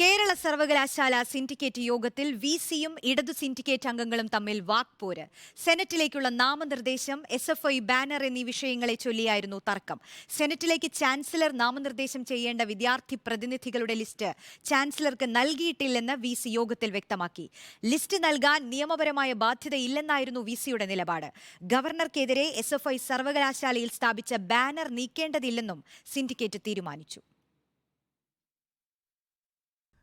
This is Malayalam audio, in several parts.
കേരള സർവകലാശാല സിൻഡിക്കേറ്റ് യോഗത്തിൽ വി സിയും ഇടതു സിൻഡിക്കേറ്റ് അംഗങ്ങളും തമ്മിൽ വാക്പോര്. സെനറ്റിലേക്കുള്ള നാമനിർദ്ദേശം എസ് എഫ് ഐ ബാനർ എന്നീ വിഷയങ്ങളെ ചൊല്ലിയായിരുന്നു തർക്കം. സെനറ്റിലേക്ക് ചാൻസലർ നാമനിർദ്ദേശം ചെയ്യേണ്ട വിദ്യാർത്ഥി പ്രതിനിധികളുടെ ലിസ്റ്റ് ചാൻസലർക്ക് നൽകിയിട്ടില്ലെന്ന് വി സി യോഗത്തിൽ വ്യക്തമാക്കി. ലിസ്റ്റ് നൽകാൻ നിയമപരമായ ബാധ്യതയില്ലെന്നായിരുന്നു വി സിയുടെ നിലപാട്. ഗവർണർക്കെതിരെ എസ് എഫ് ഐ സർവകലാശാലയിൽ സ്ഥാപിച്ച ബാനർ നീക്കേണ്ടതില്ലെന്നും സിൻഡിക്കേറ്റ് തീരുമാനിച്ചു.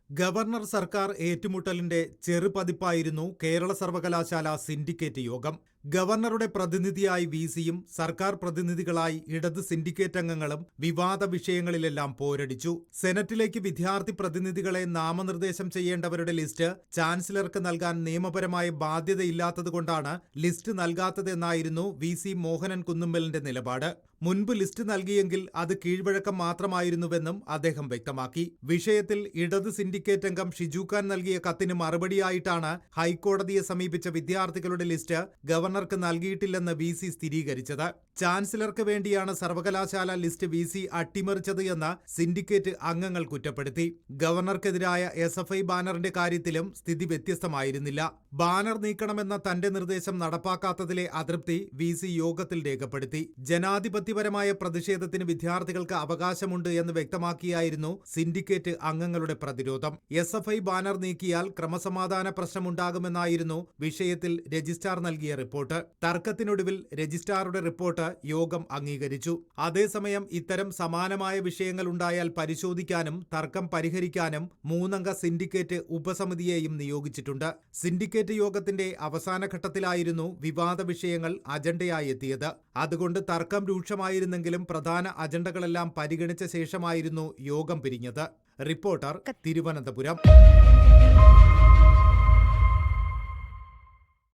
ഗവർണർ സർക്കാർ ഏറ്റുമുട്ടലിന്റെ ചെറുപതിപ്പായിരുന്നു കേരള സർവകലാശാല സിൻഡിക്കേറ്റ് യോഗം. ഗവർണറുടെ പ്രതിനിധിയായി വി സിയും സർക്കാർ പ്രതിനിധികളായി ഇടത് സിൻഡിക്കേറ്റ് അംഗങ്ങളും വിവാദ വിഷയങ്ങളിലെല്ലാം പോരടിച്ചു. സെനറ്റിലേക്ക് വിദ്യാർത്ഥി പ്രതിനിധികളെ നാമനിർദ്ദേശം ചെയ്യേണ്ടവരുടെ ലിസ്റ്റ് ചാൻസലർക്ക് നൽകാൻ നിയമപരമായ ബാധ്യതയില്ലാത്തതുകൊണ്ടാണ് ലിസ്റ്റ് നൽകാത്തതെന്നായിരുന്നു വി സി മോഹനൻ കുന്നുമ്മലിന്റെ നിലപാട്. മുൻപ് ലിസ്റ്റ് നൽകിയെങ്കിൽ അത് കീഴ്വഴക്കം മാത്രമായിരുന്നുവെന്നും അദ്ദേഹം വ്യക്തമാക്കി. വിഷയത്തിൽ ഇടത് സിൻഡിക്കേറ്റ് അംഗം ഷിജു ഖാൻ നൽകിയ കത്തിന് മറുപടിയായിട്ടാണ് ഹൈക്കോടതിയെ സമീപിച്ച വിദ്യാർത്ഥികളുടെ ലിസ്റ്റ് ഗവർണർക്ക് നൽകിയിട്ടില്ലെന്ന് വി സി സ്ഥിരീകരിച്ചത്. ചാൻസലർക്ക് വേണ്ടിയാണ് സർവകലാശാല ലിസ്റ്റ് വി സി അട്ടിമറിച്ചത് എന്ന് സിൻഡിക്കേറ്റ് അംഗങ്ങൾ കുറ്റപ്പെടുത്തി. ഗവർണർക്കെതിരായ എസ് എഫ് ഐ ബാനറിന്റെ കാര്യത്തിലും സ്ഥിതി വ്യത്യസ്തമായിരുന്നില്ല. ബാനർ നീക്കണമെന്ന തന്റെ നിർദ്ദേശം നടപ്പാക്കാത്തതിലെ അതൃപ്തി വി സി യോഗത്തിൽ രേഖപ്പെടുത്തി. ജനാധിപത്യപരമായ പ്രതിഷേധത്തിന് വിദ്യാർത്ഥികൾക്ക് അവകാശമുണ്ട് എന്ന് വ്യക്തമാക്കിയായിരുന്നു സിൻഡിക്കേറ്റ് അംഗങ്ങളുടെ പ്രതിരോധം. എസ് എഫ് ഐ ബാനർ നീക്കിയാൽ ക്രമസമാധാന പ്രശ്നമുണ്ടാകുമെന്നായിരുന്നു വിഷയത്തിൽ രജിസ്ട്രാർ നൽകിയ റിപ്പോർട്ട്. തർക്കത്തിനൊടുവിൽ രജിസ്ട്രാറുടെ റിപ്പോർട്ട് യോഗം അംഗീകരിച്ചു. അതേസമയം ഇത്തരം സമാനമായ വിഷയങ്ങൾ ഉണ്ടായാൽ പരിശോധിക്കാനും തർക്കം പരിഹരിക്കാനും മൂന്നംഗ സിൻഡിക്കേറ്റ് ഉപസമിതിയെയും നിയോഗിച്ചിട്ടുണ്ട്. സിൻഡിക്കേറ്റ് യോഗത്തിന്റെ അവസാന ഘട്ടത്തിലായിരുന്നു വിവാദ വിഷയങ്ങൾ അജണ്ടയായി എത്തിയത് അതുകൊണ്ട് തർക്കം രൂക്ഷമായിരുന്നെങ്കിലും പ്രധാന അജണ്ടകളെല്ലാം പരിഗണിച്ച ശേഷമായിരുന്നു യോഗം പിരിഞ്ഞത്. റിപ്പോർട്ടർ തിരുവനന്തപുരം.